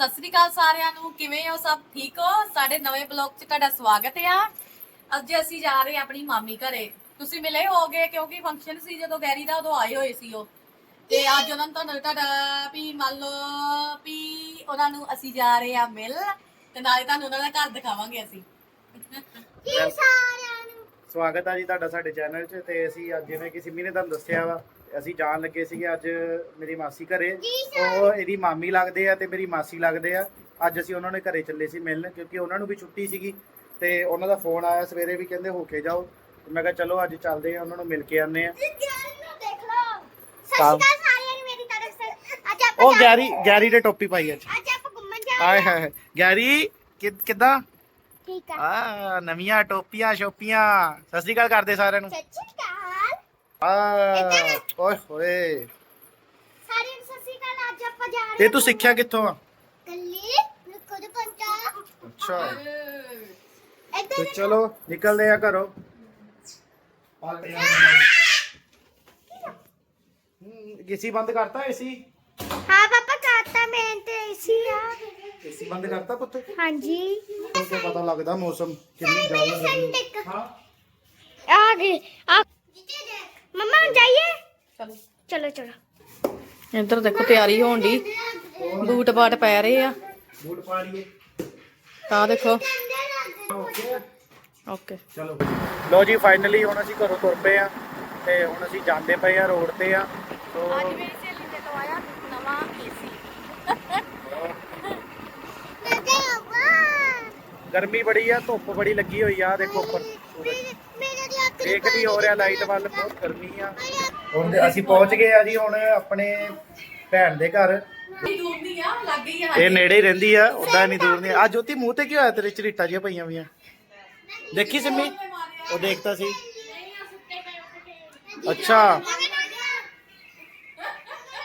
ਸਤਿ ਸ੍ਰੀ ਅਕਾਲ ਸਾਰਿਆਂ ਨੂੰ। ਕਿਵੇਂ ਹੋ ਸਭ? ਠੀਕ ਹੋ? ਸਾਡੇ ਨਵੇਂ ਬਲੌਗ 'ਚ ਤੁਹਾਡਾ ਸਵਾਗਤ ਹੈ ਅੱਜ ਅਸੀਂ ਜਾ ਰਹੇ ਹਾਂ ਆਪਣੀ ਮਾਮੀ ਘਰੇ। ਤੁਸੀਂ ਮਿਲੇ ਹੋਗੇ ਕਿਉਂਕਿ ਫੰਕਸ਼ਨ ਸੀ ਜਦੋਂ ਗੈਰੀ ਦਾ, ਉਦੋਂ ਆਏ ਹੋਏ ਸੀ ਉਹ। ਤੇ ਅੱਜ ਉਹਨਾਂ ਨੂੰ ਤੁਹਾਨੂੰ, ਤੁਹਾਡਾ ਵੀ ਮੰਨ ਲਓ ਵੀ ਉਹਨਾਂ ਨੂੰ ਅਸੀਂ ਜਾ ਰਹੇ ਆ ਮਿਲ। ਤੇ ਨਾਲੇ ਤੁਹਾਨੂੰ ਉਹਨਾਂ ਦਾ ਘਰ ਦਿਖਾਵਾਂਗੇ ਅਸੀਂ। ਸਵਾਗਤ ਹੈ ਜੀ ਤੁਹਾਡਾ ਸਾਡੇ ਚੈਨਲ 'ਚ ਤੇ ਅਸੀਂ ਅੱਜ ਜਿਵੇਂ ਕਿ ਸਿੰਮੀ ਨੇ ਤੁਹਾਨੂੰ ਦੱਸਿਆ ਵਾ ਅਸੀਂ ਜਾਣ ਲੱਗੇ ਸੀਗੇ ਅੱਜ ਮੇਰੀ ਮਾਸੀ ਘਰੇ। ਉਹ ਇਹਦੀ ਮਾਮੀ ਲੱਗਦੇ ਆ ਤੇ ਮੇਰੀ ਮਾਸੀ ਲੱਗਦੇ ਆ। ਅੱਜ ਅਸੀਂ ਉਹਨਾਂ ਦੇ ਘਰੇ ਚੱਲੇ ਸੀ ਮਿਲਣ ਕਿਉਂਕਿ ਉਹਨਾਂ ਨੂੰ ਵੀ ਛੁੱਟੀ ਸੀਗੀ ਤੇ ਉਹਨਾਂ ਦਾ ਫੋਨ ਆਇਆ ਸਵੇਰੇ ਵੀ ਕਹਿੰਦੇ ਹੋ ਕੇ ਜਾਓ। ਤੇ ਮੈਂ ਕਿਹਾ ਚਲੋ ਅੱਜ ਚੱਲਦੇ ਆ ਉਹਨਾਂ ਨੂੰ ਮਿਲ ਕੇ ਆਉਂਦੇ ਆ। ਉਹ ਗੈਰੀ ਗੈਰੀ ਦੇ ਟੋਪੀ ਪਾਈ ਅੱਜ। ਆਏ ਹਾਏ ਹਾਏ। ਗੈਰੀ ਕਿ- ਕਿੱਦਾਂ? ਠੀਕ ਆ। ਆ ਨਵੀਆਂ ਟੋਪੀਆਂ ਸ਼ੋਪੀਆਂ। ਸਤਿ ਸ਼੍ਰੀ ਅਕਾਲ ਕਰਦੇ ਸਾਰਿਆਂ ਨੂੰ। ਸਤਿ ਸ਼੍ਰੀ ਅਕਾਲ। ਆ। ਓਏ ਹੋਏ। ਸਾਰਿਆਂ ਨੂੰ ਸਤਿ ਸ਼੍ਰੀ ਅਕਾਲ ਅੱਜ ਆਪਾਂ ਜਾ ਰਹੇ ਇਹ ਤੂੰ ਸਿੱਖਿਆ ਕਿੱਥੋਂ ਆ? ਕੱਲੀ ਰੁਕੋ ਅੱਛਾ। ਤੇ ਚਲੋ ਨਿਕਲਦੇ ਆ ਘਰੋਂ। ਏਸੀ ਬੰਦ ਕਰਤਾ ਏਸੀ? ਹਾਂ ਪਾਪਾ ਕਾਤਾ ਮੈਂ ਤੇ ਏਸੀ। ਆ ਏਸੀ ਬੰਦ ਕਰਤਾ ਪੁੱਤ? ਹਾਂਜੀ। ਕਿਉਂਕਿ ਪਤਾ ਲੱਗਦਾ ਮੌਸਮ ਕਿੰਨੀ ਜ਼ਿਆਦਾ ਗਰਮੀ ਸੰਦਕ ਹਾਂ। ਆ ਗਏ ਆ। ਮਮਾ ਹੁਣ ਜਾਈਏ? ਚਲੋ। ਚਲੋ ਚਲੋ। ਇੱਧਰ ਦੇਖੋ ਤਿਆਰੀ ਹੋਣ ਦੀ ਬੂਟ ਬਾਟ ਪੈ ਰਹੇ ਆ। ਬੂਟ ਪਾ ਲਈਏ। ਆ ਦੇਖੋ। ਓਕੇ। ਚਲੋ। ਲੋ ਜੀ ਫਾਈਨਲੀ ਹੁਣ ਅਸੀਂ ਘਰੋਂ ਤੁਰ ਪਏ ਆ ਤੇ ਹੁਣ ਅਸੀਂ ਜਾਂਦੇ ਪਏ ਆ ਰੋਡ ਤੇ ਆ। ਤੋ ਅੱਜ ਮੇਰੀ ਸਹੇਲੀ ਨੇ ਲਵਾਇਆ ਨਵਾਂ ਏਸੀ ਗਰਮੀ ਬੜੀ ਆ ਧੁੱਪ ਬੜੀ ਲੱਗੀ ਹੋਈ ਆ ਦੇਖੋ ਉੱਪਰ ਸੂਰਜ ਦੇਖ ਨਹੀਂ ਹੋ ਰਿਹਾ ਲਾਈਟ ਵੱਲ ਬਹੁਤ ਗਰਮੀ ਆ। ਹੁਣ ਅਸੀਂ ਪਹੁੰਚ ਗਏ ਆ ਜੀ ਹੁਣ ਆਪਣੇ ਭੈਣ ਦੇ ਘਰ। ਨਹੀਂ ਦੂਰ ਨਹੀਂ ਆ ਲੱਗ ਗਈ ਆ ਇਹ ਨੇੜੇ ਹੀ ਰਹਿੰਦੀ ਆ ਉਦਾਂ ਨਹੀਂ ਦੂਰ ਨਹੀਂ ਆ। ਜੋਤੀ ਮੂੰਹ ਤੇ ਕੀ ਹੋਇਆ ਤੇਰੇ ਚਰੀਟਾਂ ਜਿਹੀਆਂ ਪਈਆਂ ਵੀਆਂ ਦੇਖੀ ਸਿੰਮੀ? ਉਹ ਦੇਖਤਾ ਸੀ। ਅੱਛਾ।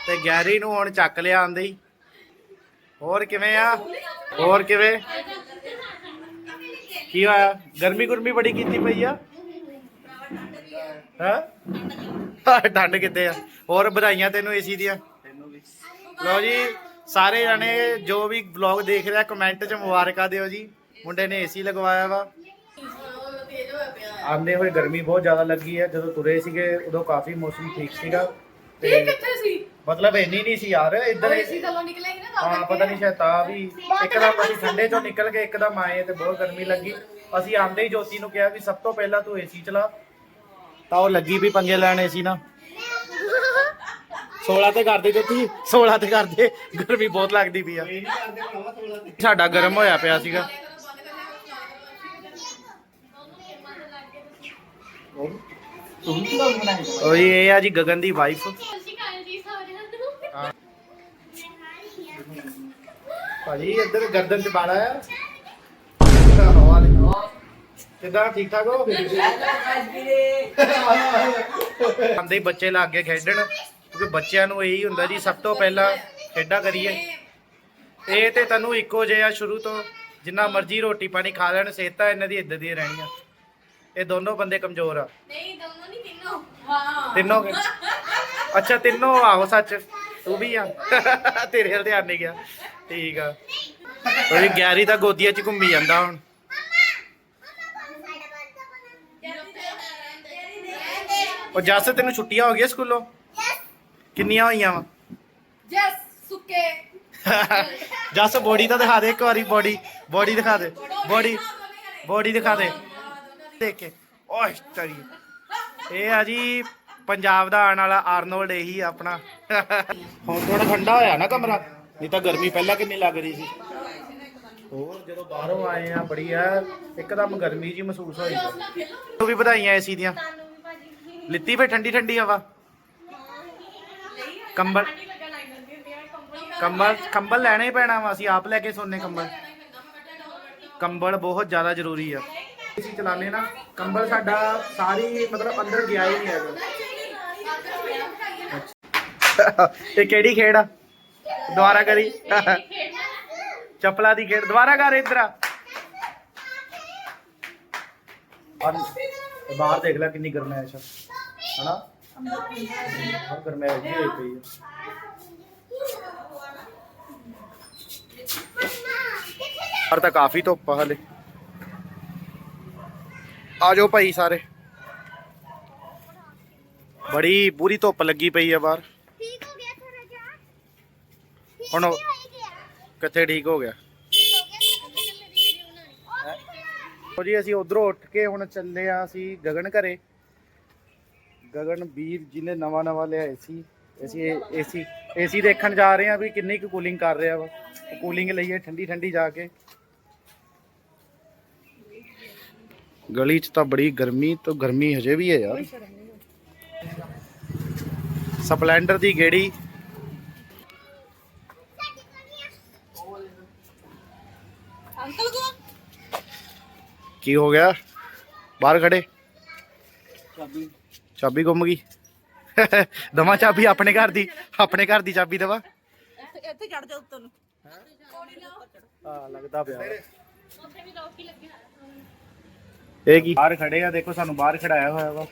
ਤੇ ਗੈਰੀ ਨੂੰ ਹੁਣ ਚੱਕ ਲਿਆ ਆਂਦੇ ਹੀ। ਹੋਰ ਕਿਵੇਂ ਆ? ਹੋਰ ਕਿਵੇਂ? ਕੀ ਹੋਇਆ? ਗਰਮੀ ਗੁਰਮੀ ਬੜੀ ਕੀਤੀ ਪਈ ਆ? ਹਾਂ? ਠੰਡ ਕਿੱਥੇ ਆ? ਹੋਰ ਵਧਾਈਆਂ ਤੈਨੂੰ ਏਸੀ ਦੀਆਂ। ਲਓ ਜੀ, ਸਾਰੇ ਜਣੇ ਜੋ ਵੀ ਵਲੌਗ ਦੇਖ ਰਿਹਾ ਕਮੈਂਟ 'ਚ ਮੁਬਾਰਕਾਂ ਦਿਓ ਜੀ। ਮੁੰਡੇ ਨੇ ਏਸੀ ਲਗਵਾਇਆ ਵਾ। ਆਂਦੇ ਹੋਏ ਗਰਮੀ ਬਹੁਤ ਜ਼ਿਆਦਾ ਲੱਗੀ ਹੈ ਜਦੋਂ ਤੁਰੇ ਸੀਗੇ, ਉਦੋਂ ਕਾਫੀ ਮੌਸਮ ਠੀਕ ਸੀਗਾ। ਇਹ ਤੇ ਕਿੱਥੇ ਸੀ? ਮਤਲਬ ਇੰਨੀ ਨਹੀਂ ਸੀ ਯਾਰ ਇੱਧਰ ਏਸੀ ਥੱਲੋਂ ਨਿਕਲੇ ਹੀ ਨਾ ਤਾਂ ਹਾਂ ਪਤਾ ਨਹੀਂ ਸ਼ਾਇਦ ਤਾਂ ਵੀ ਇੱਕਦਮ ਅਸੀਂ ਠੰਡੇ ਚੋਂ ਨਿਕਲ ਕੇ ਇੱਕਦਮ ਆਏ ਤੇ ਬਹੁਤ ਗਰਮੀ ਲੱਗੀ। ਅਸੀਂ ਆਂਦੇ ਹੀ ਜੋਤੀ ਨੂੰ ਕਿਹਾ ਵੀ ਸਭ ਤੋਂ ਪਹਿਲਾਂ ਤੂੰ ਏਸੀ ਚਲਾ। ਤਾਂ ਉਹ ਲੱਗੀ ਵੀ ਪੰਗੇ ਲੈਣ ਏਸੀ ਨਾ 16 ਤੇ ਕਰਦੇ ਜੋਤੀ 16 ਤੇ ਕਰਦੇ ਗਰਮੀ ਬਹੁਤ ਲੱਗਦੀ ਪਈ ਆ। ਸਾਡਾ ਗਰਮ ਹੋਇਆ ਪਿਆ ਸੀਗਾ। ਉਹ ਇਹ ਆ ਜੀ ਗਗਨ ਦੀ ਵਾਈਫ ਭਾਜੀ ਇੱਧਰ ਗਰਦਨ ਚ ਬਾੜਾ ਆ। ਹਵਾ ਲੈ ਕਿੱਦਾਂ? ਠੀਕ ਠਾਕ ਹੋ? ਆਂਦੇ ਹੀ ਬੱਚੇ ਲੱਗ ਗਏ ਖੇਡਣ ਕਿਉਂਕਿ ਬੱਚਿਆਂ ਨੂੰ ਇਹੀ ਹੁੰਦਾ ਜੀ ਸਭ ਤੋਂ ਪਹਿਲਾਂ ਖੇਡਾਂ ਕਰੀਏ। ਇਹ ਤੇ ਤੈਨੂੰ ਇੱਕੋ ਜਿਹਾ ਸ਼ੁਰੂ ਤੋਂ ਜਿੰਨਾ ਮਰਜ਼ੀ ਰੋਟੀ ਪਾਣੀ ਖਾ ਲੈਣ ਸਿਹਤਾਂ ਇਹਨਾਂ ਦੀ ਇੱਦਾਂ ਦੀਆਂ ਰਹਿਣੀਆਂ ਇਹ ਦੋਨੋਂ ਬੰਦੇ ਕਮਜ਼ੋਰ ਆ। ਨਹੀਂ ਦੋਨੋਂ ਨਹੀਂ ਤਿੰਨੋਂ। ਹਾਂ। ਤਿੰਨੋਂ? ਅੱਛਾ ਤਿੰਨੋਂ ਆਹੋ ਸੱਚ। ਤੂੰ ਵੀ ਆ। ਤੇਰੇ ਵੱਲ ਧਿਆਨ ਨਹੀਂ ਗਿਆ। ਠੀਕ ਆ। ਉਹ ਵੀ ਗਿਆਰੀ ਤਾਂ ਗੋਦੀਆਂ 'ਚ ਘੁੰਮੀ ਜਾਂਦਾ ਹੁਣ। ਉਹ ਜੱਸ ਤੈਨੂੰ ਛੁੱਟੀਆਂ ਹੋ ਗਈਆਂ ਸਕੂਲੋਂ? ਕਿੰਨੀਆਂ ਹੋਈਆਂ ਵਾ? ਜਸ ਸੁੱਕੇ। ਜੱਸ ਬੋਡੀ ਤਾਂ ਦਿਖਾ ਦੇ ਇੱਕ ਵਾਰੀ ਬੋਡੀ ਬੋਡੀ ਦਿਖਾ ਦੇ। ਬੋਡੀ ਬੋਡੀ ਦਿਖਾ ਦੇ। ਦੇਖ ਕੇ। ਓਏ ਤਰੀ। ਇਹ ਆ ਜੀ ਪੰਜਾਬ ਦਾ ਆਉਣ ਵਾਲਾ ਆਰਨੋਲਡ ਇਹੀ ਆ ਆਪਣਾ। ਹੁਣ ਥੋੜਾ ਠੰਡਾ ਹੋਇਆ ਨਾ ਕਮਰਾ ਨਹੀਂ ਤਾਂ ਗਰਮੀ ਪਹਿਲਾਂ ਕਿੰਨੀ ਲੱਗ ਰਹੀ ਸੀ। ਹੋਰ ਜਦੋਂ ਬਾਹਰੋਂ ਆਏ ਆ ਬੜੀ ਆ ਇੱਕਦਮ ਗਰਮੀ ਜੀ ਮਹਿਸੂਸ ਹੋਈ। ਤੂੰ ਵੀ ਵਧਾਈਆਂ ਏਸੀ ਦੀਆਂ। ਲਿੱਤੀ ਫੇ ਠੰਡੀ ਠੰਡੀ ਹਵਾ? ਕੰਬਲ? ਕੰਬਲ ਕੰਬਲ ਲੈਣਾ ਹੀ ਪੈਣਾ ਵਾ ਅਸੀਂ ਆਪ ਲੈ ਕੇ ਸੋਨੇ ਕੰਬਲ। ਕੰਬਲ ਬਹੁਤ ਜ਼ਿਆਦਾ ਜ਼ਰੂਰੀ ਆ। ਅਸੀਂ ਚਲਾਣੇ ਨਾ ਕੰਬਲ ਸਾਡਾ ਸਾਰੀ ਮਤਲਬ ਅੰਦਰ ਗਿਆ ਹੀ ਨਹੀਂ ਹੈਗਾ। ਤੇ ਕਿਹੜੀ ਖੇਡ ਆ? ਦੁਬਾਰਾ ਕਰੀ। ਚੱਪਲਾ ਦੀ ਖੇਡ। ਦੁਬਾਰਾ ਕਰ ਇਧਰ ਆ। ਬਾਹਰ ਦੇਖ ਲੈ ਕਿੰਨੀ ਗਰਮੈਸ਼ ਆ। ਹਨਾ? ਬਹੁਤ ਗਰਮੈਸ਼ ਜੀ ਹੋਈ ਪਈ ਆ। ਪਰ ਤਾਂ ਕਾਫੀ ਧੁੱਪ ਆ ਹਲੇ। ਆ ਜਾਓ ਭਾਈ ਸਾਰੇ। ਬੜੀ ਬੁਰੀ ਧੁੱਪ ਲੱਗੀ ਪਈ ਆ ਬਾਹਰ ਠੀਕ ਹੋ ਗਿਆ ਥੋੜਾ ਜਿਹਾ ਹੁਣ ਉਹ- ਕਿੱਥੇ ਠੀਕ ਹੋ ਗਿਆ? ਹੋ? ਜੀ ਅਸੀਂ ਉਧਰੋਂ ਉੱਠ ਕੇ ਹੁਣ ਚੱਲੇ ਆ ਅਸੀਂ ਗਗਨ ਘਰੇ। ਗਗਨ ਵੀਰ ਜਿਹਨੇ ਨਵਾਂ ਨਵਾਂ ਲਿਆਏ ਸੀ ਅਸੀਂ ਏਸੀ ਏਸੀ ਦੇਖਣ ਜਾ ਰਹੇ ਆ ਵੀ ਕਿੰਨੀ ਕੁ ਕੂਲਿੰਗ ਕਰ ਰਿਹਾ ਵਾ। ਕੂਲਿੰਗ ਲਈਏ ਠੰਡੀ ਠੰਡੀ ਜਾ ਕੇ। ਗਲੀ 'ਚ ਤਾਂ ਬੜੀ ਗਰਮੀ ਤੋਂ ਗਰਮੀ ਹਜੇ ਵੀ ਹੈ ਯਾਰ। ਸਪਲੈਂਡਰ ਦੀ ਗੇੜੀ ਕੀ ਹੋ ਗਿਆ? ਬਾਹਰ ਖੜੇ। ਚਾਬੀ। ਚਾਬੀ ਗੁੰਮ ਗਈ। ਦਵਾ ਚਾਬੀ ਆਪਣੇ ਘਰ ਦੀ ਆਪਣੇ ਘਰ ਦੀ ਚਾਬੀ ਦਵਾ। ਇੱਥੇ ਚੜ ਜਾ ਉੱਤੋਂ ਨੂੰ। ਹਾਂ ਲੱਗਦਾ ਪਿਆ। ਇਹ ਕੀ? ਬਾਹਰ ਖੜੇ ਆ ਦੇਖੋ ਸਾਨੂੰ ਬਾਹਰ ਖੜਾਇਆ ਹੋਇਆ ਵਾ।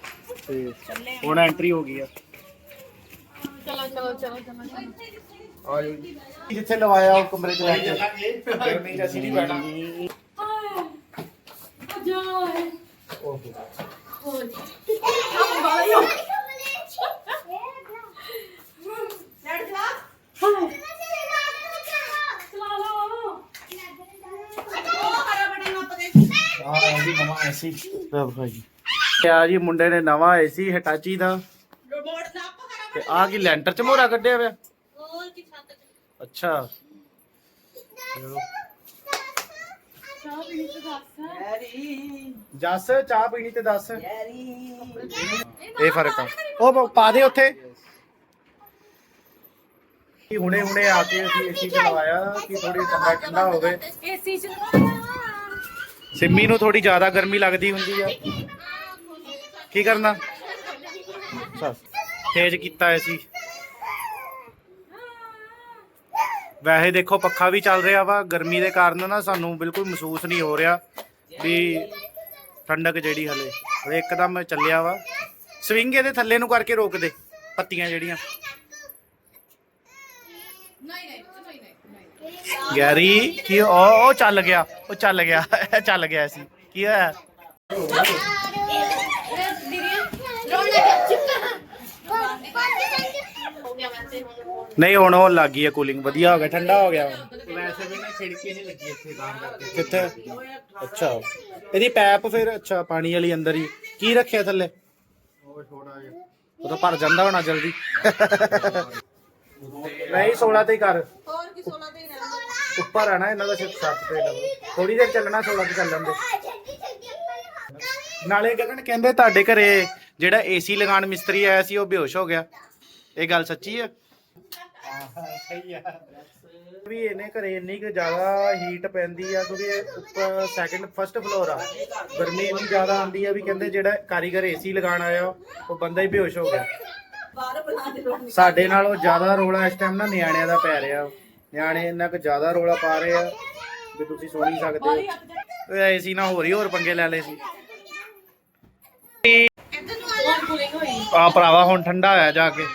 ਤੇ ਹੁਣ ਐਂਟਰੀ ਹੋ ਗਈ ਆ। ਚਲੋ ਚਲੋ ਚਲੋ ਚਲੋ। ਆ। ਜਿੱਥੇ ਲਵਾਇਆ ਉਹ ਕਮਰੇ ਚ ਲੈ ਕੇ। ਗਰਮੀ ਚ ਅਸੀਂ ਨਹੀਂ ਬੈਠਣਾ। ਜਾਏ ਓਹੋ ਲੈਟ ਜਾ ਚਲਾ ਆ ਜੀ ਮੁੰਡੇ ਨੇ ਨਵਾਂ ਏਸੀ ਹਟਾਚੀ ਦਾ। ਤੇ ਆ ਕੀ ਲੈਂਟਰ ਚ ਮੋਰਾ ਕੱਢਿਆ ਹੋਇਆ ਅੱਛਾ। ਚਾਹ ਪੀਣੀ ਤੇ ਦੱਸ ਜੱਸ ਚਾਹ ਪੀਣੀ ਤੇ ਦੱਸ। ਇਹ ਫ਼ਰਕ ਆ। ਉਹ ਪ- ਦੇ ਉੱਥੇ। ਕਿ ਹੁਣੇ ਹੁਣੇ ਆ ਕੇ ਅਸੀਂ ਏਸੀ ਤੇ ਲਵਾਇਆ ਕਿ ਥੋੜੀ ਕਮਰਾ ਠੰਡਾ ਹੋਵੇ। ਏਸੀ ਚ ਸਿੰਮੀ ਨੂੰ ਥੋੜੀ ਜ਼ਿਆਦਾ ਗਰਮੀ ਲੱਗਦੀ ਹੁੰਦੀ ਆ। ਕੀ ਕਰਨਾ? ਤੇਜ਼ ਕੀਤਾ ਏਸੀ ਵੈਸੇ ਦੇਖੋ ਪੱਖਾ ਵੀ ਚੱਲ ਰਿਹਾ ਵਾ, ਗਰਮੀ ਦੇ ਕਾਰਨ ਨਾ ਸਾਨੂੰ ਬਿਲਕੁਲ ਮਹਿਸੂਸ ਨਹੀਂ ਹੋ ਰਿਹਾ ਵੀ ਠੰਡਕ ਜਿਹੜੀ ਹਲੇ। ਹਲੇ ਇੱਕਦਮ ਚੱਲਿਆ ਵਾ। ਸਵਿੰਗ ਇਹਦੇ ਥੱਲੇ ਨੂੰ ਕਰਕੇ ਰੋਕ ਦੇ, ਪੱਤੀਆਂ ਜਿਹੜੀਆਂ। ਨਹੀਂ ਨਹੀਂ ਗੈਰੀ, ਕੀ ਉਹ ਉਹ ਚੱਲ ਗਿਆ, ਉਹ ਚੱਲ ਗਿਆ ਚੱਲ ਗਿਆ ਸੀ। ਕੀ ਹੋਇਆ ਹੋ ਗਿਆ ਵੈਸੇ ਹੁਣ ਨਹੀਂ ਹੁਣ ਉਹ ਲੱਗ ਗਈ ਹੈ ਕੂਲਿੰਗ ਵਧੀਆ ਹੋ ਗਿਆ ਠੰਡਾ ਹੋ ਗਿਆ ਹੁਣ। ਵੈਸੇ ਵੀ ਨਾ ਖਿੜਕੀ ਨਹੀਂ ਲੱਗੀ ਇੱਥੇ ਤਾਂ ਕਰਕੇ। ਕਿੱਥੇ? ਅੱਛਾ। ਇਹਦੀ ਪੈਪ ਫਿਰ ਅੱਛਾ ਪਾਣੀ ਵਾਲੀ ਅੰਦਰ ਹੀ। ਕੀ ਰੱਖਿਆ ਥੱਲੇ? ਉਹ ਥੋੜਾ ਜਿਹਾ। ਉਹ ਤਾਂ ਭਰ ਜਾਂਦਾ ਹੋਣਾ ਜਲਦੀ। ਨਹੀਂ 16 ਤੇ ਹੀ ਕਰ। ਹੋਰ ਕੀ ਸੋਨਾ ਦੇ ਰਹਿੰਦੇ ਉੱਪਰ ਆਣਾ ਇਹਨਾਂ ਦਾ ਸਿਰਫ ਛੱਤ ਤੇ ਡਬਲ ਥੋੜੀ ਦੇਰ ਚੱਲਣਾ 16 ਤੇ ਚੱਲਣ ਦੇ ਨਾਲੇ ਗਗਨ ਕਹਿੰਦੇ ਤੁਹਾਡੇ ਘਰੇ ਜਿਹੜਾ ਏਸੀ ਲਗਾਉਣ ਮਿਸਤਰੀ ਆਇਆ ਸੀ ਉਹ ਬੇਹੋਸ਼ ਹੋ ਗਿਆ। ਇਹ ਗੱਲ ਸੱਚੀ ਹੈ ਸਹੀ ਆ? ਵੀ ਇਹਨੇ ਘਰੇ ਇੰਨੀ ਕੁ ਜ਼ਿਆਦਾ ਹੀਟ ਪੈਂਦੀ ਆ ਕਿਉਂਕਿ ਇਹ ਉੱਪਰ ਸੈਕੰਡ ਫਰਸਟ ਫਲੋਰ ਆ। ਗਰਮੀ ਇੰਨੀ ਜ਼ਿਆਦਾ ਆਉਂਦੀ ਆ ਵੀ ਕਹਿੰਦੇ ਜਿਹੜਾ ਕਾਰੀਗਰ ਏਸੀ ਲਗਾਉਣ ਆਇਆ ਉਹ ਬੰਦਾ ਹੀ ਬੇਹੋਸ਼ ਹੋ ਗਿਆ। ਸਾਡੇ ਨਾਲੋਂ ਜ਼ਿਆਦਾ ਰੋਲਾ ਇਸ ਟਾਈਮ ਨਾ ਨਿਆਣਿਆਂ ਦਾ ਪੈ ਰਿਹਾ। ਨਿਆਣੇ ਇੰਨਾ ਕੁ ਜ਼ਿਆਦਾ ਰੋਲਾ ਪਾ ਰਹੇ ਆ ਵੀ ਤੁਸੀਂ ਸੁਣ ਹੀ ਸਕਦੇ। ਹੋ ਏਸੀ ਨਾਲ ਹੋਰ ਹੀ ਹੋਰ ਪੰਗੇ ਲੈ ਲਏ ਸੀ। ਨੂੰ ਆ ਆ ਭਰਾਵਾ ਹੁਣ ਠੰਡਾ ਹੋਇਆ ਜਾ ਕੇ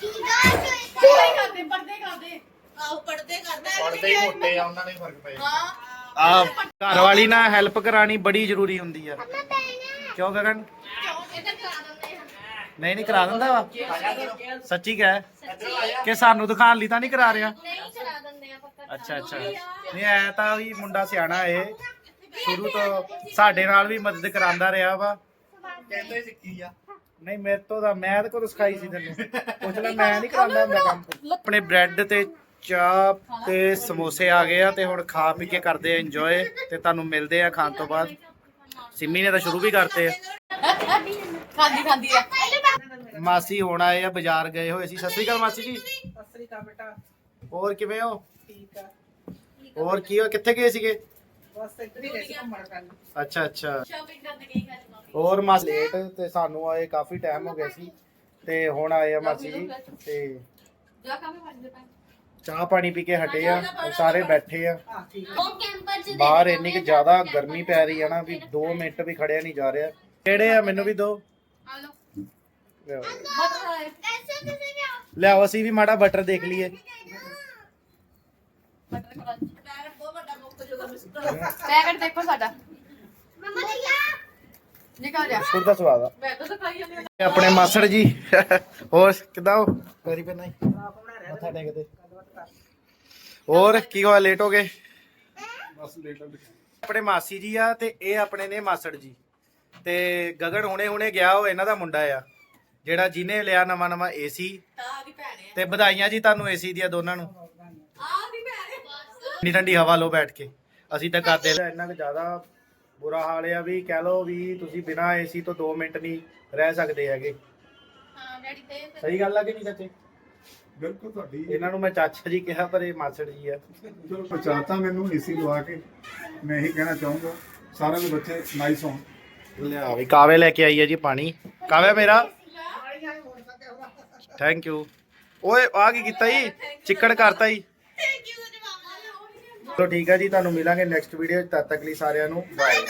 ਕੂਲਿੰਗ ਕਰਦੇ ਪਰਦੇ ਕਰਦੇ ਆਹ ਪਰਦੇ ਕਰਦਾ ਪੜਦੇ ਹੀ ਮੋਟੇ ਆ ਉਹਨਾਂ ਨੇ ਫ਼ਰਕ ਪਿਆ ਹਾਂ। ਆ ਘਰ ਵਾਲੀ ਨਾਲ ਹੈਲਪ ਕਰਾਣੀ ਬੜੀ ਜ਼ਰੂਰੀ ਹੁੰਦੀ ਆ। ਕਿਉਂ ਗਗਨ? ਇੱਧਰ ਕਰਾ ਦਿੰਦੇ ਆ। ਨਹੀਂ ਨਹੀਂ ਕਰਾ ਦਿੰਦਾ ਵਾ। ਸੱਚੀ ਕਹਿ। ਕਿ ਸਾਨੂੰ ਦਿਖਾਉਣ ਲਈ ਤਾਂ ਨਹੀਂ ਕਰਾ ਰਿਹਾ? ਨਹੀਂ ਕਰਾ ਦਿੰਦੇ ਆ ਪੱਕਾ। ਅੱਛਾ ਅੱਛਾ। ਨਹੀਂ ਐ ਤਾਂ ਵੀ ਮੁੰਡਾ ਸਿਆਣਾ ਇਹ ਸ਼ੁਰੂ ਤੋਂ ਸਾਡੇ ਨਾਲ ਵੀ ਮਦਦ ਕਰਾਂਦਾ ਰਿਹਾ ਵਾ। ਕਹਿੰਦੇ ਸਿੱਖੀ ਆ। ਨਹੀਂ ਮੇਰੇ ਤੋਂ ਤਾਂ ਮੈਂ ਤਾਂ ਕਦੋਂ ਸਿਖਾਈ ਸੀ ਤੈਨੂੰ। ਪੁੱਛ ਲੈ ਮੈਂ ਨਹੀਂ ਕਰਾਂਦਾ ਹੁੰਦਾ ਕੰਮ। ਆਪਣੇ ਬ੍ਰੈਡ ਤੇ ਚਾਹ ਤੇ ਸਮੋਸੇ ਆ ਗਏ ਆ ਤੇ ਹੁਣ ਖਾ ਪੀ ਕੇ ਕਰਦੇ ਆ ਇੰਜੋਏ ਤੇ ਤੁਹਾਨੂੰ ਮਿਲਦੇ ਆ ਖਾਣ ਤੋਂ ਬਾਅਦ। ਸਿੰਮੀ ਨੇ ਤਾਂ ਸ਼ੁਰੂ ਵੀ ਕਰਤੇ ਆ। ਖਾਂਦੀ ਖਾਂਦੀ ਆ। ਮਾਸੀ ਹੁਣ ਆਏ ਆ ਬਾਜ਼ਾਰ ਗਏ ਹੋਏ ਸੀ। ਸਤਿ ਸ਼੍ਰੀ ਅਕਾਲ ਮਾਸੀ ਜੀ। ਸਸਰੀ ਕਾ ਬੇਟਾ। ਹੋਰ ਕਿਵੇਂ ਹੋ? ਠੀਕ ਆ। ਹੋਰ ਕੀ ਹੋ? ਕਿੱਥੇ ਗਏ ਸੀਗੇ? ਬਸ ਇੱਧਰ ਹੀ ਗਏ ਸੀ ਘੁੰਮਣ ਕਰਨ ਅੱਛਾ ਅੱਛਾ। ਸ਼ਾਪਿੰਗ ਕਰਨ ਗੱਲ ਮਾਮੀ ਹੋਰ ਮਾਸੀ ਲੇਟ ਤੇ ਸਾਨੂੰ ਆਏ ਕਾਫੀ ਟਾਈਮ ਹੋ ਗਿਆ ਸੀ ਤੇ ਹੁਣ ਆਏ ਆ ਮਾਸੀ ਜੀ ਤੇ ਜਾ ਚਾਹ ਪਾਣੀ ਪੀ ਕੇ ਹਟੇ ਆ ਸਾਰੇ ਬੈਠੇ ਆ। ਹਾਂ ਠੀਕ ਉਹ ਕੈਂਪਰ ਚ ਬਾਹਰ ਇੰਨੀ ਕਿ ਜ਼ਿਆਦਾ ਗਰਮੀ ਪੈ ਰਹੀ ਆ ਨਾ ਵੀ 2 ਮਿੰਟ ਵੀ ਖੜਿਆ ਨਹੀਂ ਜਾ ਰਿਹਾ। ਕਿਹੜੇ ਆ ਮੈਨੂੰ ਵੀ ਦੋ। ਆ ਲੋ ਐਸੇ ਲਿਆਓ? ਅਸੀਂ ਵੀ ਮਾੜਾ ਬਟਰ ਦੇਖ ਲਈਏ। ਪੈਕਟ ਬਹੁਤ ਵੱਡਾ ਮੁੱਕ ਜੂਗਾ। ਮਿਸਟਰ ਪੈਕਟ ਦੇਖੋ ਸਾਡਾ। ਨਿਕਲ ਜਾ। ਬਿਸਕੁਟ ਦਾ ਸਵਾਦ ਆ। ਮੈਂ ਤਾਂ ਖਾਈ ਜਾਂਦੀ ਹਾਂ। ਇਹ ਆਪਣੇ ਮਾਸੜ ਜੀ। ਹੋਰ ਕਿਦਾਂ ਹੋ? ਕਰੀ ਪੈਣਾ ਮੱਥਾ ਟੇਕਦੇ ਹੋਰ ਕੀ ਹੋਇਆ? ਲੇਟ ਹੋ ਗਏ? ਬਸ ਲੇਟਰ ਆਪਣੇ ਮਾਸੀ ਜੀ ਆ ਤੇ ਇਹ ਆਪਣੇ ਨੇ ਮਾਸੜ ਜੀ। ਤੇ ਗਗਨ ਹੁਣੇ ਹੁਣੇ ਗਿਆ ਉਹ ਇਹਨਾਂ ਦਾ ਮੁੰਡਾ ਆ। ਜਿਹੜਾ ਜਿਹਨੇ ਲਿਆ ਨਵਾਂ ਨਵਾਂ ਏਸੀ ਤਾਂ ਵਧਾਈਆਂ ਜੀ ਤੁਹਾਨੂੰ ਏਸੀ ਦੀਆਂ ਦੋਨਾਂ ਨੂੰ। ਆ ਦੀ ਭੈਣੇ ਠੰਡੀ ਠੰਡੀ ਹਵਾ ਲਓ ਬੈਠ ਕੇ। ਅਸੀਂ ਤਾਂ ਕਰਦੇ ਇੰਨਾ ਕੁ ਜ਼ਿਆਦਾ ਬੁਰਾ ਹਾਲ ਆ ਵੀ ਕਹਿ ਲਓ ਵੀ ਤੁਸੀਂ ਬਿਨਾ ਏਸੀ ਤੋਂ 2 ਮਿੰਟ ਨਹੀਂ ਰਹਿ ਸਕਦੇ ਹੈਗੇ। ਹਾਂ ਡੈਡੀ ਤੇ ਸਹੀ ਗੱਲ ਆ ਕਿ ਨਹੀਂ ਚਾਚੇ? ਬਿਲਕੁਲ ਤੁਹਾਡੀ ਇਹਨਾਂ ਨੂੰ ਮੈਂ ਚਾਚਾ ਜੀ ਕਿਹਾ ਪਰ ਇਹ ਮਾਸੜ ਜੀ ਆ। ਚਲੋ ਪਛਾਤਾ ਮੈਨੂੰ ਏਸੀ ਲਵਾ ਕੇ। ਮੈਂ ਇਹੀ ਕਹਿਣਾ ਚਾਹੂੰਗਾ ਸਾਰਿਆਂ ਦੇ ਬੱਚੇ ਨਾਈਸ ਹੋਣ। ਲਿਆ ਵੀ ਕਾਵੇ ਲੈ ਕੇ ਆਈ ਹੈ ਜੀ ਪਾਣੀ? ਕਾਵੇ ਮੇਰਾ? ਥੈਂਕ ਯੂ ਓਏ ਆ ਕੀ ਕੀਤਾ ਜੀ? ਚਿੱਕੜ ਕਰਤਾ ਜੀ। ਥੈਂਕ ਯੂ ਜਵਾਬ ਠੀਕ ਹੈ ਜੀ ਤੁਹਾਨੂੰ ਮਿਲਾਂਗੇ ਨੈਕਸਟ ਵੀਡੀਓ ਤਦ ਤੱਕ ਲਈ ਸਾਰਿਆਂ ਨੂੰ ਬਾਏ